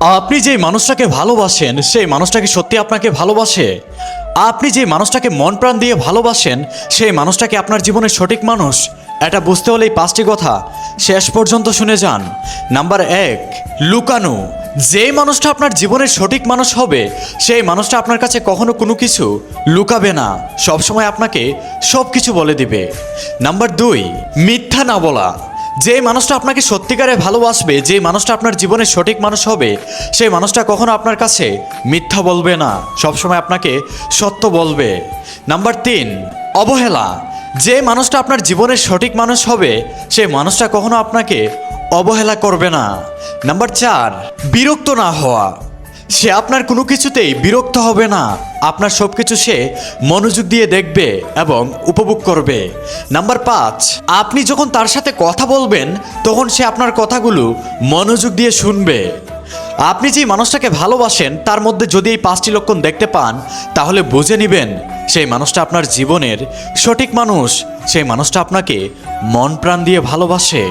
আপনি যে মানুষটাকে ভালোবাসেন, সেই মানুষটাকে সত্যি আপনাকে ভালোবাসে? আপনি যে মানুষটাকে মন প্রাণ দিয়ে ভালোবাসেন, সেই মানুষটাকে আপনার জীবনের সঠিক মানুষ? এটা বুঝতে হলে এই পাঁচটি কথা শেষ পর্যন্ত শুনে যান। নাম্বার এক, লুকানো। যে মানুষটা আপনার জীবনের সঠিক মানুষ হবে, সেই মানুষটা আপনার কাছে কখনো কোনো কিছু লুকাবে না, সবসময় আপনাকে সব কিছু বলে দিবে। নাম্বার দুই, মিথ্যা না বলা। যে মানুষটা আপনাকে সত্যিকারে ভালোবাসবে, যে মানুষটা আপনার জীবনে সঠিক মানুষ হবে, সেই মানুষটা কখনো আপনার কাছে মিথ্যা বলবে না, সবসময় আপনাকে সত্য বলবে। নাম্বার তিন, অবহেলা। যে মানুষটা আপনার জীবনের সঠিক মানুষ হবে, সেই মানুষটা কখনো আপনাকে অবহেলা করবে না। নাম্বার চার, বিরক্ত না হওয়া। সে আপনার কোনো কিছুতেই বিরক্ত হবে না। আপনার সব কিছু সে মনোযোগ দিয়ে দেখবে এবং উপভোগ করবে। নাম্বার পাঁচ, আপনি যখন তার সাথে কথা বলবেন, তখন সে আপনার কথাগুলো মনোযোগ দিয়ে শুনবে। আপনি যে মানুষটাকে ভালোবাসেন, তার মধ্যে যদি এই পাঁচটি লক্ষণ দেখতে পান, তাহলে বুঝে নেবেন, সেই মানুষটা আপনার জীবনের সঠিক মানুষ, সেই মানুষটা আপনাকে মন প্রাণ দিয়ে ভালোবাসে।